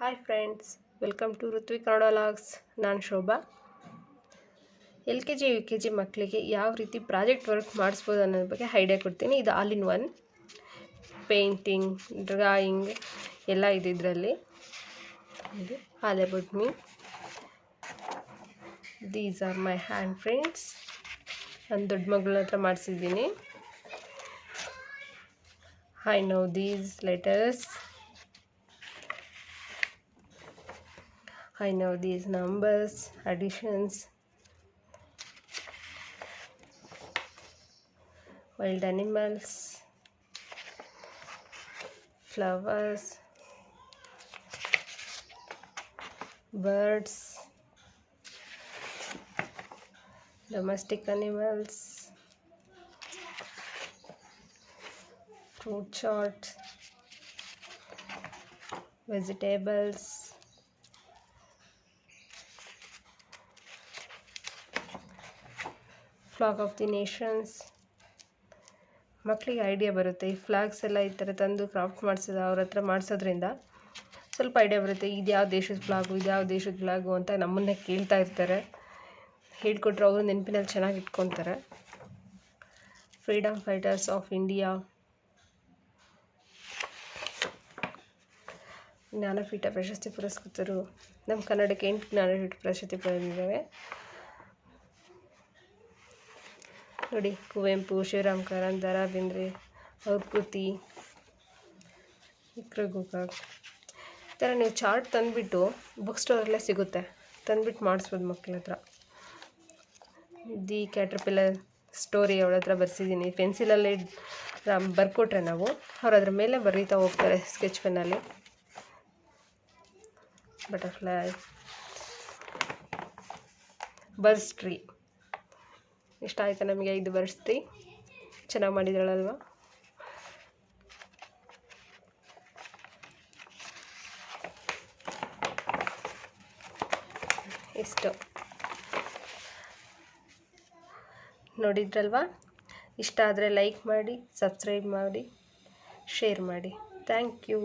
Hi friends welcome to Ruthvi Kannada vlogs ನಾನು Shobha. L K G, U K G ಮಕ್ಕಳಿಗೆ ಯಾವ ರೀತಿ project work ಮಾಡಿಸ್ಬೋದು ಅನ್ನೋದ್ರ ಬಗ್ಗೆ ಐಡಿಯಾ ಕೊಡ್ತೀನಿ. ಇದು all in one painting drawing ಎಲ್ಲ ಇದೆ ಇದರಲ್ಲಿ. ಇದು all about me these are my hand friends ನನ್ನ ದೊಡ್ಡ ಮಗಳ ಹತ್ರ ಮಾಡಿಸಿದ್ದೀನಿ. I know these letters I know these numbers, additions, wild animals, flowers, birds, domestic animals, fruit chart, vegetables. Flag of the nations ಮಕ್ಕಳಿಗೆ idea ಬರುತ್ತೆ. ಈ flags ಎಲ್ಲ ಈ ಥರ ತಂದು ಕ್ರಾಫ್ಟ್ ಮಾಡಿಸೋದು ಅವ್ರ ಹತ್ರ ಮಾಡಿಸೋದ್ರಿಂದ ಸ್ವಲ್ಪ ಐಡಿಯಾ ಬರುತ್ತೆ. ಇದು ಯಾವ ದೇಶದ ಫ್ಲಾಗು ಇದು ಯಾವ ದೇಶದ ಫ್ಲಾಗು ಅಂತ ನಮ್ಮನ್ನೇ ಕೇಳ್ತಾ ಇರ್ತಾರೆ. ಹೇಳ್ಕೊಟ್ರೆ ಅವರು ನೆನಪಿನಲ್ಲಿ ಚೆನ್ನಾಗಿ ಇಟ್ಕೊತಾರೆ freedom fighters of India Jnanpith ಪ್ರಶಸ್ತಿ ಪುರಸ್ಕೃತರು. ನಮ್ಮ ಕನ್ನಡಕ್ಕೆ ಎಂಟು ಜ್ಞಾನಪೀಠ ಪ್ರಶಸ್ತಿ ಪಡೆದಿದ್ದಾವೆ. ನೋಡಿ, ಕುವೆಂಪು ಶಿವರಾಮ್ ಕಾರಂತ್ ದ ರಾ ಬೇಂದ್ರೆ ಅವ್ರ ಕೃತಿ ಗೋಕಾಕ್ ಈ ಥರ ನೀವು ಚಾರ್ಟ್ ತಂದುಬಿಟ್ಟು ಬುಕ್ ಸ್ಟೋರಲ್ಲೇ ಸಿಗುತ್ತೆ. ತಂದುಬಿಟ್ಟು ಮಾಡಿಸ್ಬೋದು ಮಕ್ಕಳ ಹತ್ರ. ದಿ ಕ್ಯಾಟ್ರಪಿಲ್ಲರ್ ಸ್ಟೋರಿ ಅವಳ ಹತ್ರ ಬರ್ಸಿದ್ದೀನಿ. ಪೆನ್ಸಿಲಲ್ಲಿ ಬರ್ಕೊಟ್ರೆ ನಾವು, ಅವ್ರು ಅದ್ರ ಮೇಲೆ ಬರೀತಾ ಹೋಗ್ತಾರೆ ಸ್ಕೆಚ್ ಪೆನ್ನಲ್ಲಿ. ಬಟರ್ಫ್ಲೈ. ಬರ್ಸ್ ಟ್ರೀ ಇಷ್ಟ ಆಯ್ತಾ ನಮಗೆ ಇದು ಬರ್ಸ್ತಿ? ಚೆನ್ನಾಗಿ ಮಾಡಿದಳಲ್ವ ಇಷ್ಟು. ನೋಡಿದ್ರಲ್ವಾ? ಇಷ್ಟ ಆದರೆ ಲೈಕ್ ಮಾಡಿ ಸಬ್ಸ್ಕ್ರೈಬ್ ಮಾಡಿ ಶೇರ್ ಮಾಡಿ. Thank you